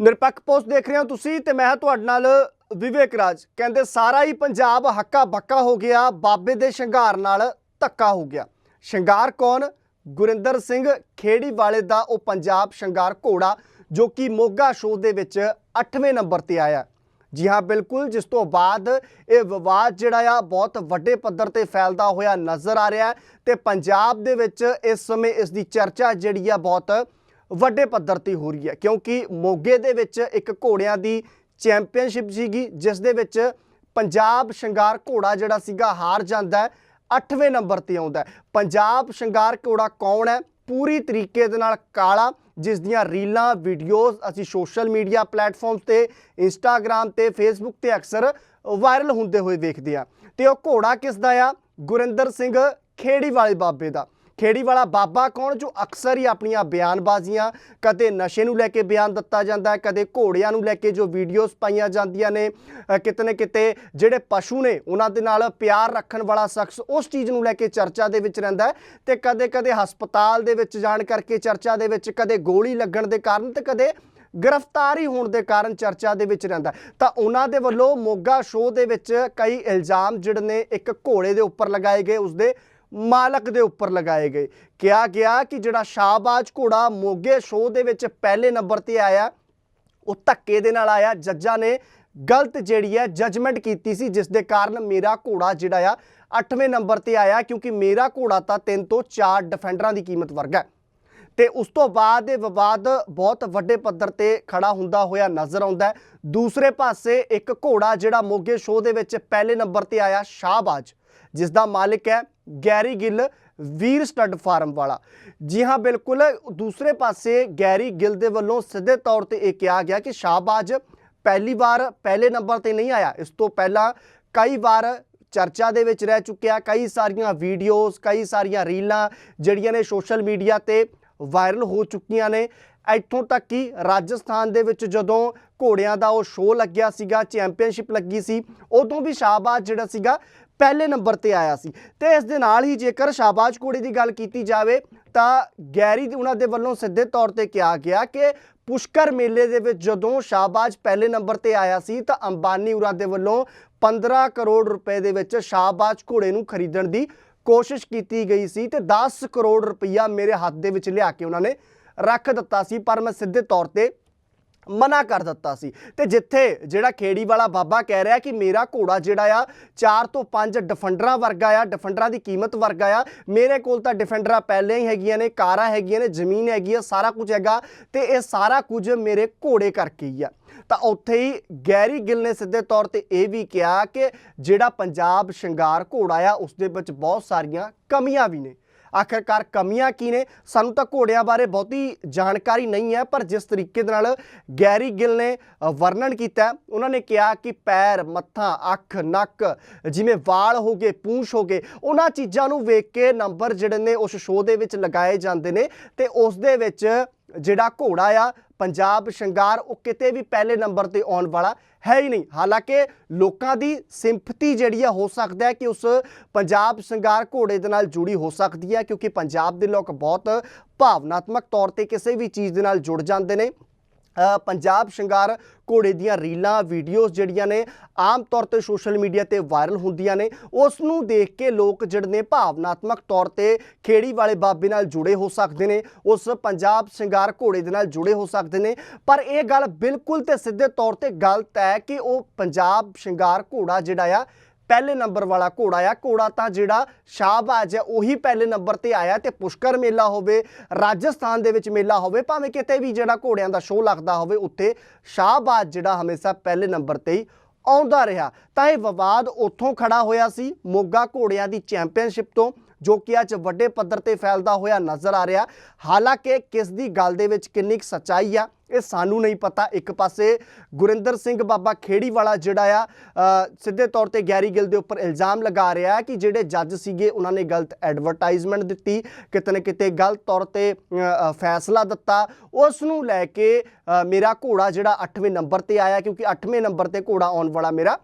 ਨਿਰਪੱਖ ਪੋਸਟ ਦੇਖ ਰਹੇ ਹੋ ਤੁਸੀਂ ਤੇ ਮੈਂ ਤੁਹਾਡੇ ਨਾਲ ਵਿਵੇਕ ਰਾਜ। ਕਹਿੰਦੇ ਸਾਰਾ ਹੀ ਪੰਜਾਬ ਹੱਕਾ ਬੱਕਾ ਹੋ ਗਿਆ, ਬਾਬੇ ਦੇ ਸ਼ਿੰਗਾਰ ਨਾਲ ਧੱਕਾ ਹੋ ਗਿਆ। ਸ਼ਿੰਗਾਰ ਕੌਣ? ਗੁਰਿੰਦਰ ਸਿੰਘ ਖੇੜੀ ਵਾਲੇ ਦਾ ਉਹ ਪੰਜਾਬ ਸ਼ਿੰਗਾਰ ਘੋੜਾ ਜੋ ਕਿ ਮੋਗਾ ਸ਼ੋਅ ਦੇ ਵਿੱਚ 8ਵੇਂ ਨੰਬਰ ਤੇ ਆਇਆ। ਜੀ ਹਾਂ, ਬਿਲਕੁਲ, ਜਿਸ ਤੋਂ ਬਾਅਦ ਇਹ ਵਿਵਾਦ ਜਿਹੜਾ ਆ ਬਹੁਤ ਵੱਡੇ ਪੱਧਰ ਤੇ ਫੈਲਦਾ ਹੋਇਆ ਨਜ਼ਰ ਆ ਰਿਹਾ ਹੈ ਤੇ ਪੰਜਾਬ ਦੇ ਵਿੱਚ ਇਸ ਸਮੇਂ ਇਸ ਦੀ ਚਰਚਾ ਜਿਹੜੀ ਆ ਬਹੁਤ ਵੱਡੇ ਪੱਧਰ ਤੇ ਹੋ ਰਹੀ ਹੈ, ਕਿਉਂਕਿ ਮੋਗੇ ਦੇ ਵਿੱਚ ਇੱਕ ਘੋੜਿਆਂ ਦੀ ਚੈਂਪੀਅਨਸ਼ਿਪ ਸੀਗੀ, ਜਿਸ ਦੇ ਵਿੱਚ ਪੰਜਾਬ ਸ਼ਿੰਗਾਰ ਘੋੜਾ ਜਿਹੜਾ ਸੀਗਾ ਹਾਰ ਜਾਂਦਾ ਹੈ 8ਵੇਂ ਨੰਬਰ ਤੇ ਆਉਂਦਾ ਹੈ। ਪੰਜਾਬ ਸ਼ਿੰਗਾਰ ਘੋੜਾ ਕੌਣ ਹੈ? ਪੂਰੀ ਤਰੀਕੇ ਦੇ ਨਾਲ ਕਾਲਾ, ਜਿਸ ਦੀਆਂ ਰੀਲਾਂ, ਵੀਡੀਓਜ਼ ਅਸੀਂ ਸੋਸ਼ਲ ਮੀਡੀਆ ਪਲੇਟਫਾਰਮਸ ਤੇ ਇੰਸਟਾਗ੍ਰam ਤੇ, ਫੇਸਬੁੱਕ ਤੇ ਅਕਸਰ ਵਾਇਰਲ ਹੁੰਦੇ ਹੋਏ ਵੇਖਦੇ ਆ ਤੇ ਉਹ ਘੋੜਾ ਕਿਸ ਦਾ ਆ? ਗੁਰਿੰਦਰ ਸਿੰਘ ਖੇੜੀ ਵਾਲੇ ਬਾਬੇ ਦਾ। ਖੇੜੀ ਵਾਲਾ ਬਾਬਾ ਕੌਣ ਜੋ ਅਕਸਰ ਹੀ ਆਪਣੀਆਂ ਬਿਆਨਬਾਜ਼ੀਆਂ ਕਦੇ ਨਸ਼ੇ ਨੂੰ ਲੈ ਕੇ ਬਿਆਨ ਦਿੱਤਾ ਜਾਂਦਾ ਹੈ, ਕਦੇ ਘੋੜਿਆਂ ਨੂੰ ਲੈ ਕੇ ਜੋ ਵੀਡੀਓਜ਼ ਪਾਈਆਂ ਜਾਂਦੀਆਂ ਨੇ ਕਿਤੇ ਨਾ ਕਿਤੇ ਜਿਹੜੇ ਪਸ਼ੂ ਨੇ ਉਹਨਾਂ ਦੇ ਨਾਲ ਪਿਆਰ ਰੱਖਣ ਵਾਲਾ ਸ਼ਖਸ ਉਸ ਚੀਜ਼ ਨੂੰ ਲੈ ਕੇ ਚਰਚਾ ਦੇ ਵਿੱਚ ਰਹਿੰਦਾ ਹੈ ਤੇ ਕਦੇ ਕਦੇ ਹਸਪਤਾਲ ਦੇ ਵਿੱਚ ਜਾਣ ਕਰਕੇ ਚਰਚਾ ਦੇ ਵਿੱਚ ਕਦੇ ਗੋਲੀ ਲੱਗਣ ਦੇ ਕਾਰਨ ਤੇ ਕਦੇ ਗ੍ਰਿਫਤਾਰੀ ਹੋਣ ਦੇ ਕਾਰਨ ਚਰਚਾ ਦੇ ਵਿੱਚ ਰਹਿੰਦਾ ਤਾਂ ਉਹਨਾਂ ਦੇ ਵੱਲੋਂ ਮੋਗਾ ਸ਼ੋਅ ਦੇ ਵਿੱਚ ਕਈ ਇਲਜ਼ਾਮ ਜਿਹੜੇ ਨੇ ਇੱਕ ਘੋੜੇ ਦੇ ਉੱਪਰ ਲਗਾਏ ਗਏ, ਉਸਦੇ ਮਾਲਕ ਦੇ ਉੱਪਰ ਲਗਾਏ ਗਏ। ਕਿਹਾ ਗਿਆ ਕਿ ਜਿਹੜਾ ਸ਼ਾਹਬਾਜ਼ ਘੋੜਾ ਮੋਗੇ ਸ਼ੋਅ ਦੇ ਵਿੱਚ ਪਹਿਲੇ ਨੰਬਰ ਤੇ ਆਇਆ, ਉਹ ਧੱਕੇ ਦੇ ਨਾਲ ਆਇਆ। ਜੱਜਾਂ ਨੇ ਗਲਤ ਜਿਹੜੀ ਹੈ ਜਜਮੈਂਟ ਕੀਤੀ ਸੀ, ਜਿਸ ਦੇ ਕਾਰਨ ਮੇਰਾ ਘੋੜਾ ਜਿਹੜਾ ਆ 8ਵੇਂ ਨੰਬਰ ਤੇ ਆਇਆ, ਕਿਉਂਕਿ ਮੇਰਾ ਘੋੜਾ ਤਾਂ 3 ਤੋਂ 4 ਡਿਫੈਂਡਰਾਂ ਦੀ ਕੀਮਤ ਵਰਗਾ ਹੈ। ਤੇ ਉਸ ਤੋਂ ਬਾਅਦ ਇਹ ਵਿਵਾਦ ਬਹੁਤ ਵੱਡੇ ਪੱਧਰ ਤੇ ਖੜਾ ਹੁੰਦਾ ਹੋਇਆ ਨਜ਼ਰ ਆਉਂਦਾ ਦੂਸਰੇ ਪਾਸੇ ਇੱਕ ਘੋੜਾ ਜਿਹੜਾ ਮੋਗੇ ਸ਼ੋਅ ਦੇ ਵਿੱਚ ਪਹਿਲੇ ਨੰਬਰ ਤੇ ਆਇਆ, ਸ਼ਾਹਬਾਜ਼, ਜਿਸ ਦਾ ਮਾਲਕ ਹੈ Garry Gill Veer stud farm ਵਾਲਾ। ਜੀ ਹਾਂ, ਬਿਲਕੁਲ। ਦੂਸਰੇ ਪਾਸੇ ਗੈਰੀ ਗਿੱਲ ਦੇ ਵੱਲੋਂ ਸਿੱਧੇ ਤੌਰ ਤੇ ਇਹ ਕਿਹਾ ਗਿਆ ਕਿ ਸ਼ਾਹਬਾਜ਼ ਪਹਿਲੀ ਵਾਰ ਪਹਿਲੇ ਨੰਬਰ ਤੇ ਨਹੀਂ ਆਇਆ। ਇਸ ਤੋਂ ਪਹਿਲਾਂ ਕਈ ਵਾਰ ਚਰਚਾ ਦੇ ਵਿੱਚ ਰਹਿ ਚੁੱਕਿਆ। ਕਈ ਸਾਰੀਆਂ ਵੀਡੀਓਜ਼, ਕਈ ਸਾਰੀਆਂ ਰੀਲਾਂ ਜਿਹੜੀਆਂ ਨੇ ਸੋਸ਼ਲ ਮੀਡੀਆ ਤੇ ਵਾਇਰਲ ਹੋ ਚੁੱਕੀਆਂ ਨੇ। ਇੱਥੋਂ ਤੱਕ ਕਿ ਰਾਜਸਥਾਨ ਦੇ ਵਿੱਚ ਜਦੋਂ ਘੋੜਿਆਂ ਦਾ ਉਹ ਸ਼ੋਅ ਲੱਗਿਆ ਸੀਗਾ, ਚੈਂਪੀਅਨਸ਼ਿਪ ਲੱਗੀ ਸੀ, ਉਦੋਂ ਵੀ ਸ਼ਾਹਬਾਜ਼ ਜਿਹੜਾ ਸੀਗਾ ਪਹਿਲੇ ਨੰਬਰ ਤੇ ਆਇਆ ਸੀ। ਤੇ ਇਸ ਦੇ ਨਾਲ ਹੀ ਜੇਕਰ ਸ਼ਾਹਬਾਜ਼ ਘੋੜੇ ਦੀ ਗੱਲ ਕੀਤੀ ਜਾਵੇ, ਤਾਂ ਗੈਰੀ ਉਹਨਾਂ ਦੇ ਵੱਲੋਂ ਸਿੱਧੇ ਤੌਰ ਤੇ ਕਿਹਾ ਗਿਆ ਕਿ ਪੁਸ਼ਕਰ ਮੇਲੇ ਦੇ ਵਿੱਚ ਜਦੋਂ ਸ਼ਾਹਬਾਜ਼ ਪਹਿਲੇ ਨੰਬਰ ਤੇ ਆਇਆ ਸੀ, ਤਾਂ ਅੰਬਾਨੀ ਉਰਾਂ ਦੇ ਵੱਲੋਂ 15 ਕਰੋੜ ਰੁਪਏ ਦੇ ਵਿੱਚ ਸ਼ਾਹਬਾਜ਼ ਘੋੜੇ ਨੂੰ ਖਰੀਦਣ ਦੀ ਕੋਸ਼ਿਸ਼ ਕੀਤੀ ਗਈ ਸੀ ਤੇ 10 ਕਰੋੜ ਰੁਪਈਆ ਮੇਰੇ ਹੱਥ ਦੇ ਵਿੱਚ ਲਿਆ ਕੇ ਉਹਨਾਂ ਨੇ ਰੱਖ ਦਿੱਤਾ ਸੀ। ਪਰ ਮੈਂ ਸਿੱਧੇ ਤੌਰ ਤੇ ਮਨਾ ਕਰ ਦਿੱਤਾ ਸੀ। ਤੇ ਜਿੱਥੇ ਜਿਹੜਾ ਖੇੜੀ ਵਾਲਾ ਬਾਬਾ ਕਹਿ ਰਿਹਾ ਕਿ ਮੇਰਾ ਘੋੜਾ ਜਿਹੜਾ ਆ 4 ਤੋਂ 5 ਡਿਫੈਂਡਰਾਂ ਵਰਗਾ ਆ ਡਿਫੈਂਡਰਾਂ ਦੀ ਕੀਮਤ ਵਰਗਾ ਆ। ਮੇਰੇ ਕੋਲ ਤਾਂ ਡਿਫੈਂਡਰਾਂ ਪਹਿਲੇ ਹੀ ਹੈਗੀਆਂ ਨੇ, ਕਾਰਾਂ ਹੈਗੀਆਂ ਨੇ, ਜ਼ਮੀਨ ਹੈਗੀ ਆ, ਸਾਰਾ ਕੁਝ ਹੈਗਾ। ਤੇ ਇਹ ਸਾਰਾ ਕੁਝ ਮੇਰੇ ਘੋੜੇ ਕਰਕੇ ਹੀ ਆ। ਤਾਂ ਉੱਥੇ ਹੀ ਗੈਰੀ ਗਿੱਲ ਨੇ ਸਿੱਧੇ ਤੌਰ ਤੇ ਇਹ ਵੀ ਕਿਹਾ ਕਿ ਜਿਹੜਾ ਪੰਜਾਬ ਸ਼ਿੰਗਾਰ ਘੋੜਾ ਆ ਉਸ ਦੇ ਵਿੱਚ ਬਹੁਤ ਸਾਰੀਆਂ ਕਮੀਆਂ ਵੀ ਨੇ। ਆਖਰਕਾਰ ਕਮੀਆਂ ਕੀ ਨੇ? ਸਾਨੂੰ ਤਾਂ ਘੋੜਿਆਂ ਬਾਰੇ ਬਹੁਤੀ ਜਾਣਕਾਰੀ ਨਹੀਂ ਹੈ, ਪਰ ਜਿਸ ਤਰੀਕੇ ਦੇ ਨਾਲ ਗੈਰੀ ਗਿੱਲ ਨੇ ਵਰਣਨ ਕੀਤਾ ਉਹਨਾਂ ਨੇ ਕਿਹਾ ਕਿ ਪੈਰ, ਮੱਥਾ, ਅੱਖ, ਨੱਕ, ਜਿਵੇਂ ਵਾਲ ਹੋ ਗਏ, ਪੂੰਛ ਹੋ ਗਏ, ਉਹਨਾਂ ਚੀਜ਼ਾਂ ਨੂੰ ਵੇਖ ਕੇ ਨੰਬਰ ਜਿਹੜੇ ਨੇ ਉਸ ਸ਼ੋਅ ਦੇ ਵਿੱਚ ਲਗਾਏ ਜਾਂਦੇ ਨੇ ਤੇ ਉਸ ਦੇ ਵਿੱਚ ਜਿਹੜਾ ਘੋੜਾ ਆ ਪੰਜਾਬ ਸ਼ਿੰਗਾਰ ਉਹ ਕਿਤੇ ਵੀ ਪਹਿਲੇ ਨੰਬਰ ਤੇ ਆਉਣ ਵਾਲਾ ਹੈ ਹੀ ਨਹੀਂ। ਹਾਲਾਂਕਿ ਲੋਕਾਂ ਦੀ ਸਿੰਪਥੀ ਜਿਹੜੀ ਆ, ਹੋ ਸਕਦਾ ਹੈ ਕਿ ਉਸ ਪੰਜਾਬ ਸ਼ਿੰਗਾਰ ਘੋੜੇ ਦੇ ਨਾਲ ਜੁੜੀ ਹੋ ਸਕਦੀ ਹੈ, ਕਿਉਂਕਿ ਪੰਜਾਬ ਦੇ ਲੋਕ ਬਹੁਤ ਭਾਵਨਾਤਮਕ ਤੌਰ ਤੇ ਕਿਸੇ ਵੀ ਚੀਜ਼ ਦੇ ਨਾਲ ਜੁੜ ਜਾਂਦੇ ਨੇ। ਪੰਜਾਬ ਸ਼ਿੰਗਾਰ ਘੋੜੇ ਦੀਆਂ ਰੀਲਾਂ, ਵੀਡੀਓਜ਼ ਜਿਹੜੀਆਂ ਨੇ, ਆਮ ਤੌਰ ਤੇ ਸੋਸ਼ਲ ਮੀਡੀਆ ਤੇ ਵਾਇਰਲ ਹੁੰਦੀਆਂ ਨੇ ਉਸ ਨੂੰ ਦੇਖ ਕੇ ਲੋਕ ਜਿਹੜੇ ਨੇ ਭਾਵਨਾਤਮਕ ਤੌਰ ਤੇ ਖੇੜੀ ਵਾਲੇ ਬਾਬੇ ਨਾਲ ਜੁੜੇ ਹੋ ਸਕਦੇ ਨੇ, ਉਸ ਪੰਜਾਬ ਸ਼ਿੰਗਾਰ ਘੋੜੇ ਦੇ ਨਾਲ ਜੁੜੇ ਹੋ ਸਕਦੇ ਨੇ, ਪਰ ਇਹ ਗੱਲ ਬਿਲਕੁਲ ਤੇ ਸਿੱਧੇ ਤੌਰ ਤੇ ਗਲਤ ਹੈ ਕਿ ਉਹ ਪੰਜਾਬ ਸ਼ਿੰਗਾਰ ਘੋੜਾ ਜਿਹੜਾ ਆ ਪਹਿਲੇ ਨੰਬਰ ਵਾਲਾ ਘੋੜਾ ਆ। ਘੋੜਾ ਤਾਂ ਜਿਹੜਾ ਸ਼ਾਹਬਾਜ਼ ਹੈ ਉਹੀ ਪਹਿਲੇ ਨੰਬਰ ਤੇ ਆਇਆ ਤੇ ਪੁਸ਼ਕਰ ਮੇਲਾ ਹੋਵੇ, ਰਾਜਸਥਾਨ ਦੇ ਵਿੱਚ ਮੇਲਾ ਹੋਵੇ, ਭਾਵੇਂ ਕਿਤੇ ਵੀ ਜਿਹੜਾ ਘੋੜਿਆਂ ਦਾ ਸ਼ੋਅ ਲੱਗਦਾ ਹੋਵੇ, ਉੱਥੇ ਸ਼ਾਹਬਾਜ਼ ਜਿਹੜਾ ਹਮੇਸ਼ਾ ਪਹਿਲੇ ਨੰਬਰ ਤੇ ਹੀ ਆਉਂਦਾ ਰਿਹਾ। ਤਾਂ ਇਹ ਵਿਵਾਦ ਉੱਥੋਂ ਖੜਾ ਹੋਇਆ ਸੀ ਮੋਗਾ ਘੋੜਿਆਂ ਦੀ ਚੈਂਪੀਅਨਸ਼ਿਪ ਤੋਂ। ਜੋ ਕਿ ਅੱਜ ਵੱਡੇ ਪੱਧਰ ਤੇ ਫੈਲਦਾ ਹੋਇਆ ਨਜ਼ਰ ਆ ਰਿਹਾ। ਹਾਲਾਂਕਿ ਕਿਸ ਦੀ ਗੱਲ ਦੇ ਵਿੱਚ ਕਿੰਨੀ ਕੁ ਸੱਚਾਈ ਆ, ਇਹ ਸਾਨੂੰ ਨਹੀਂ ਪਤਾ। ਇੱਕ ਪਾਸੇ ਗੁਰਿੰਦਰ ਸਿੰਘ ਬਾਬਾ ਖੇੜੀ ਵਾਲਾ ਜਿਹੜਾ ਆ ਸਿੱਧੇ ਤੌਰ ਤੇ ਗੈਰੀ ਗਿੱਲ ਦੇ ਉੱਪਰ ਇਲਜ਼ਾਮ ਲਗਾ ਰਿਹਾ ਹੈ ਕਿ ਜਿਹੜੇ ਜੱਜ ਸੀਗੇ, ਉਹਨਾਂ ਨੇ ਗਲਤ ਐਡਵਰਟਾਈਜ਼ਮੈਂਟ ਦਿੱਤੀ, ਕਿਤੇ ਨਾ ਕਿਤੇ ਗਲਤ ਤੌਰ ਤੇ ਫੈਸਲਾ ਦਿੱਤਾ। ਉਸ ਨੂੰ ਲੈ ਕੇ ਮੇਰਾ ਘੋੜਾ ਜਿਹੜਾ 8ਵੇਂ ਨੰਬਰ ਤੇ ਆਇਆ, ਕਿਉਂਕਿ 8ਵੇਂ ਨੰਬਰ ਤੇ ਘੋੜਾ ਆਉਣ ਵਾਲਾ ਮੇਰਾ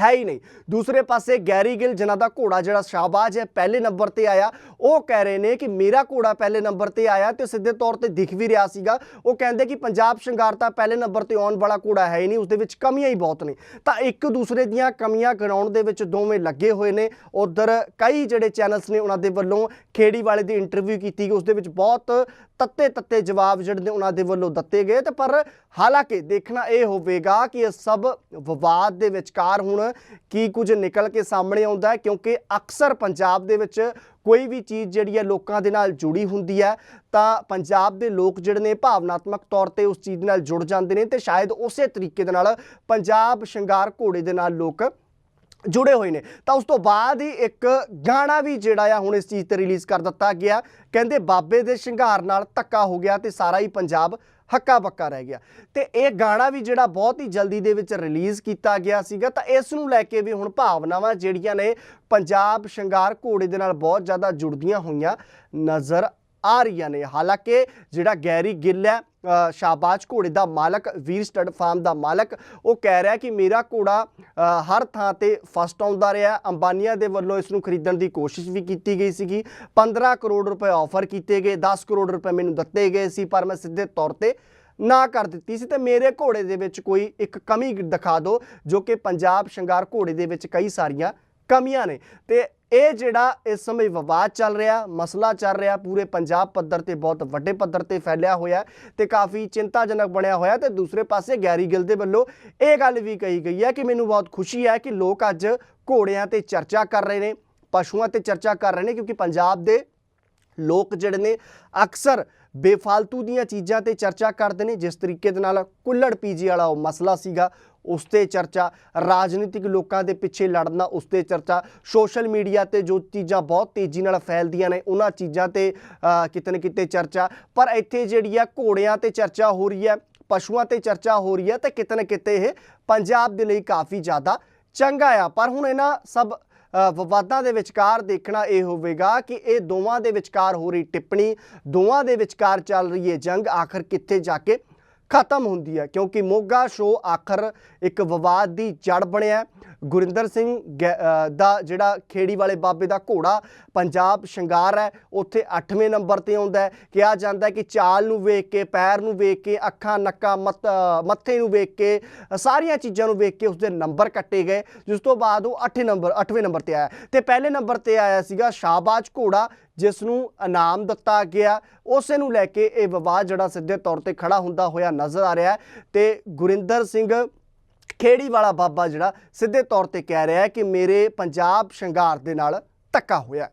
ਹੈ ਹੀ ਨਹੀਂ। ਦੂਸਰੇ ਪਾਸੇ ਗੈਰੀ ਗਿੱਲ, ਜਿਨ੍ਹਾਂ ਦਾ ਘੋੜਾ ਜਿਹੜਾ ਸ਼ਾਹਬਾਜ਼ ਹੈ, ਪਹਿਲੇ ਨੰਬਰ ਤੇ ਆਇਆ। ਉਹ ਕਹਿ ਰਹੇ ਨੇ ਕਿ ਮੇਰਾ ਘੋੜਾ ਪਹਿਲੇ ਨੰਬਰ ਤੇ ਆਇਆ ਤੇ ਸਿੱਧੇ ਤੌਰ ਤੇ ਦਿਖ ਵੀ ਰਿਹਾ ਸੀਗਾ। ਉਹ ਕਹਿੰਦੇ ਕਿ ਪੰਜਾਬ ਸ਼ਿੰਗਾਰਤਾ ਪਹਿਲੇ ਨੰਬਰ ਤੇ ਆਉਣ ਵਾਲਾ ਘੋੜਾ ਹੈ ਹੀ ਨਹੀਂ ਉਸ ਦੇ ਵਿੱਚ ਕਮੀਆਂ ਹੀ ਬਹੁਤ ਨੇ। ਤਾਂ ਇੱਕ ਦੂਸਰੇ ਦੀਆਂ ਕਮੀਆਂ ਗਿਣਾਉਣ ਦੇ ਵਿੱਚ ਦੋਵੇਂ ਲੱਗੇ ਹੋਏ ਨੇ। ਉਧਰ ਕਈ ਜਿਹੜੇ ਚੈਨਲਸ ਨੇ ਉਹਨਾਂ ਦੇ ਵੱਲੋਂ ਖੇੜੀ ਵਾਲੇ ਦੀ ਇੰਟਰਵਿਊ ਕੀਤੀ ਗਈ। ਉਸ ਦੇ ਵਿੱਚ ਬਹੁਤ ਤੱਤੇ ਤੱਤੇ ਜਵਾਬ ਜਿਹੜੇ ਨੇ ਉਹਨਾਂ ਦੇ ਵੱਲੋਂ ਦਿੱਤੇ ਗਏ। ਤੇ ਪਰ ਹਾਲਾਂਕਿ ਦੇਖਣਾ ਇਹ ਹੋਵੇਗਾ ਕਿ ਇਹ ਸਭ ਵਿਵਾਦ ਦੇ ਵਿਚਕਾਰ ਹੁਣ ਕੀ ਕੁਝ ਨਿਕਲ ਕੇ ਸਾਹਮਣੇ ਆਉਂਦਾ ਹੈ? ਕਿਉਂਕਿ ਅਕਸਰ ਪੰਜਾਬ ਦੇ ਵਿੱਚ ਕੋਈ ਵੀ ਚੀਜ਼ ਜਿਹੜੀ ਹੈ ਲੋਕਾਂ ਦੇ ਨਾਲ ਜੁੜੀ ਹੁੰਦੀ ਹੈ, ਤਾਂ ਪੰਜਾਬ ਦੇ ਲੋਕ ਜਿਹੜੇ ਨੇ ਭਾਵਨਾਤਮਕ ਤੌਰ ਤੇ ਉਸ ਚੀਜ਼ ਨਾਲ ਜੁੜ ਜਾਂਦੇ ਨੇ ਤੇ ਸ਼ਾਇਦ ਉਸੇ ਤਰੀਕੇ ਦੇ ਨਾਲ ਪੰਜਾਬ ਸ਼ਿੰਗਾਰ ਘੋੜੇ ਦੇ ਨਾਲ ਲੋਕ ਜੁੜੇ ਹੋਏ ਨੇ। ਤਾਂ ਉਸ ਤੋਂ ਬਾਅਦ ਹੀ ਇੱਕ ਗਾਣਾ ਵੀ ਜਿਹੜਾ ਆ ਹੁਣ ਇਸ ਚੀਜ਼ ਤੇ ਰਿਲੀਜ਼ ਕਰ ਦਿੱਤਾ ਗਿਆ। ਕਹਿੰਦੇ ਬਾਬੇ ਦੇ ਸ਼ਿੰਗਾਰ ਨਾਲ ਧੱਕਾ ਹੋ ਗਿਆ ਤੇ ਸਾਰਾ ਹੀ ਪੰਜਾਬ ਹੱਕਾ ਬੱਕਾ ਰਹਿ ਗਿਆ। ਤੇ ਇਹ ਗਾਣਾ ਵੀ ਜਿਹੜਾ ਬਹੁਤ ਹੀ ਜਲਦੀ ਦੇ ਵਿੱਚ ਰਿਲੀਜ਼ ਕੀਤਾ ਗਿਆ ਸੀਗਾ, ਤਾਂ ਇਸ ਨੂੰ ਲੈ ਕੇ ਵੀ ਹੁਣ ਭਾਵਨਾਵਾਂ ਜਿਹੜੀਆਂ ਨੇ ਪੰਜਾਬ ਸ਼ਿੰਗਾਰ ਘੋੜੇ ਦੇ ਨਾਲ ਬਹੁਤ ਜ਼ਿਆਦਾ ਜੁੜਦੀਆਂ ਹੋਈਆਂ ਨਜ਼ਰ ਆ ਰਹੀਆਂ ਨੇ। ਹਾਲਾਂਕਿ ਜਿਹੜਾ ਗੈਰੀ ਗਿੱਲ ਹੈ ਅ, ਸ਼ਾਹਬਾਜ਼ ਘੋੜੇ ਦਾ ਮਾਲਕ ਵੀਰ ਸਟੱਡ ਫਾਰਮ ਦਾ ਮਾਲਕ ਉਹ ਕਹਿ ਰਿਹਾ ਕਿ ਮੇਰਾ ਘੋੜਾ ਹਰ ਥਾਂ ਤੇ ਫਸਟ ਆਉਂਦਾ ਰਿਹਾ। ਅੰਬਾਨੀਆਂ ਦੇ ਵੱਲੋਂ ਇਸ ਨੂੰ ਖਰੀਦਣ ਦੀ ਕੋਸ਼ਿਸ਼ ਵੀ ਕੀਤੀ ਗਈ ਸੀਗੀ। 15 ਕਰੋੜ ਰੁਪਏ ਆਫਰ ਕੀਤੇ ਗਏ 10 ਕਰੋੜ ਰੁਪਏ ਮੈਨੂੰ ਦਿੱਤੇ ਗਏ ਸੀ ਪਰ ਮੈਂ ਸਿੱਧੇ ਤੌਰ ਤੇ ਨਾ ਕਰ ਦਿੱਤੀ ਸੀ। ਤੇ ਮੇਰੇ ਘੋੜੇ ਦੇ ਵਿੱਚ ਕੋਈ ਇੱਕ ਕਮੀ ਦਿਖਾ ਦਿਓ ਜੋ ਕਿ ਪੰਜਾਬ ਸ਼ਿੰਗਾਰ ਘੋੜੇ ਦੇ ਵਿੱਚ ਕਈ ਸਾਰੀਆਂ ਕਮੀਆਂ ਨੇ। ਤੇ ਇਹ ਜਿਹੜਾ ਇਸ ਸਮੇਂ ਵਿਵਾਦ ਚੱਲ ਰਿਹਾ, ਮਸਲਾ ਚੱਲ ਰਿਹਾ, ਪੂਰੇ ਪੰਜਾਬ ਪੱਧਰ ਤੇ ਬਹੁਤ ਵੱਡੇ ਪੱਧਰ ਤੇ ਫੈਲਿਆ ਹੋਇਆ ਤੇ ਕਾਫੀ ਚਿੰਤਾਜਨਕ ਬਣਿਆ ਹੋਇਆ ਤੇ ਦੂਸਰੇ ਪਾਸੇ ਗੈਰੀ ਗਿੱਲ ਦੇ ਵੱਲੋਂ ਇਹ ਗੱਲ ਵੀ ਕਹੀ ਗਈ ਹੈ ਕਿ ਮੈਨੂੰ ਬਹੁਤ ਖੁਸ਼ੀ ਹੈ ਕਿ ਲੋਕ ਅੱਜ ਘੋੜਿਆਂ ਤੇ ਚਰਚਾ ਕਰ ਰਹੇ ਨੇ, ਪਸ਼ੂਆਂ ਤੇ ਚਰਚਾ ਕਰ ਰਹੇ ਨੇ ਕਿਉਂਕਿ ਪੰਜਾਬ ਦੇ ਲੋਕ ਜਿਹੜੇ ਨੇ ਅਕਸਰ ਬੇਫਾਲਤੂ ਦੀਆਂ ਚੀਜ਼ਾਂ ਤੇ ਚਰਚਾ ਕਰਦੇ ਨੇ, ਜਿਸ ਤਰੀਕੇ ਦੇ ਨਾਲ ਕੁੱਲੜ ਪੀਜੀ ਵਾਲਾ ਉਹ ਮਸਲਾ ਸੀਗਾ ਉਸ ਤੇ ਚਰਚਾ, ਰਾਜਨੀਤਿਕ ਲੋਕਾਂ ਦੇ ਪਿੱਛੇ ਲੜਨਾ ਉਸ ਤੇ ਚਰਚਾ, ਸੋਸ਼ਲ ਮੀਡੀਆ ਤੇ ਜੋ ਚੀਜ਼ਾਂ ਬਹੁਤ ਤੇਜ਼ੀ ਨਾਲ ਫੈਲਦੀਆਂ ਨੇ, ਉਹਨਾਂ ਚੀਜ਼ਾਂ ਤੇ ਕਿਤੇ ਨਾ ਕਿਤੇ ਚਰਚਾ। ਪਰ ਇੱਥੇ ਜਿਹੜੀ ਆ ਘੋੜਿਆਂ ਤੇ ਚਰਚਾ ਹੋ ਰਹੀ ਹੈ, ਪਸ਼ੂਆਂ ਤੇ ਚਰਚਾ ਹੋ ਰਹੀ ਹੈ, ਤੇ ਕਿਤੇ ਨਾ ਕਿਤੇ ਇਹ ਪੰਜਾਬ ਦੇ ਲਈ ਕਾਫੀ ਜ਼ਿਆਦਾ ਚੰਗਾ ਆ। ਪਰ ਹੁਣ ਇਹਨਾਂ ਸਭ ਵਿਵਾਦਾਂ ਦੇ ਵਿਚਕਾਰ ਦੇਖਣਾ ਇਹ ਹੋਵੇਗਾ ਕਿ ਇਹ ਦੋਵਾਂ ਦੇ ਵਿਚਕਾਰ ਹੋ ਰਹੀ ਟਿੱਪਣੀ, ਦੋਵਾਂ ਦੇ ਵਿਚਕਾਰ ਚੱਲ ਰਹੀ ਹੈ ਜੰਗ, ਆਖਰ ਕਿੱਥੇ ਜਾ ਕੇ ਖਤਮ ਹੁੰਦੀ ਹੈ ਕਿਉਂਕਿ ਮੋਗਾ ਸ਼ੋਅ ਆਖਰ ਇੱਕ ਵਿਵਾਦ ਦੀ ਜੜ ਬਣਿਆ ਗੁਰਿੰਦਰ ਸਿੰਘ ਗੈ- ਦਾ ਜਿਹੜਾ ਖੇੜੀ ਵਾਲੇ ਬਾਬੇ ਦਾ ਘੋੜਾ ਪੰਜਾਬ ਸ਼ਿੰਗਾਰ ਹੈ, ਉੱਥੇ 8ਵੇਂ ਨੰਬਰ ਤੇ ਆਉਂਦਾ ਹੈ। ਕਿਹਾ ਜਾਂਦਾ ਕਿ ਚਾਲ ਨੂੰ ਵੇਖ ਕੇ, ਪੈਰ ਨੂੰ ਵੇਖ ਕੇ, ਅੱਖਾਂ, ਨੱਕਾਂ, ਮੱਤ- ਮੱਥੇ ਨੂੰ ਵੇਖ ਕੇ, ਸਾਰੀਆਂ ਚੀਜ਼ਾਂ ਨੂੰ ਵੇਖ ਕੇ ਉਸਦੇ ਨੰਬਰ ਕੱਟੇ ਗਏ। ਜਿਸ ਤੋਂ ਬਾਅਦ ਉਹ 8ਵੇਂ ਨੰਬਰ 8ਵੇਂ ਨੰਬਰ ਤੇ ਆਇਆ। ਤੇ ਪਹਿਲੇ ਨੰਬਰ ਤੇ ਆਇਆ ਸੀਗਾ ਸ਼ਾਹਬਾਜ਼ ਘੋੜਾ, ਜਿਸ ਨੂੰ ਇਨਾਮ ਦਿੱਤਾ ਗਿਆ। ਉਸੇ ਨੂੰ ਲੈ ਕੇ ਇਹ ਵਿਵਾਦ ਜਿਹੜਾ ਸਿੱਧੇ ਤੌਰ ਤੇ ਖੜਾ ਹੁੰਦਾ ਹੋਇਆ ਨਜ਼ਰ ਆ ਰਿਹਾ ਹੈ। ਤੇ ਗੁਰਿੰਦਰ ਸਿੰਘ ਖੇੜੀ ਵਾਲਾ ਬਾਬਾ ਜਿਹੜਾ ਸਿੱਧੇ ਤੌਰ ਤੇ ਕਹਿ ਰਿਹਾ ਹੈ ਕਿ ਮੇਰੇ ਪੰਜਾਬ ਸ਼ਿੰਗਾਰ ਦੇ ਨਾਲ ਧੱਕਾ ਹੋਇਆ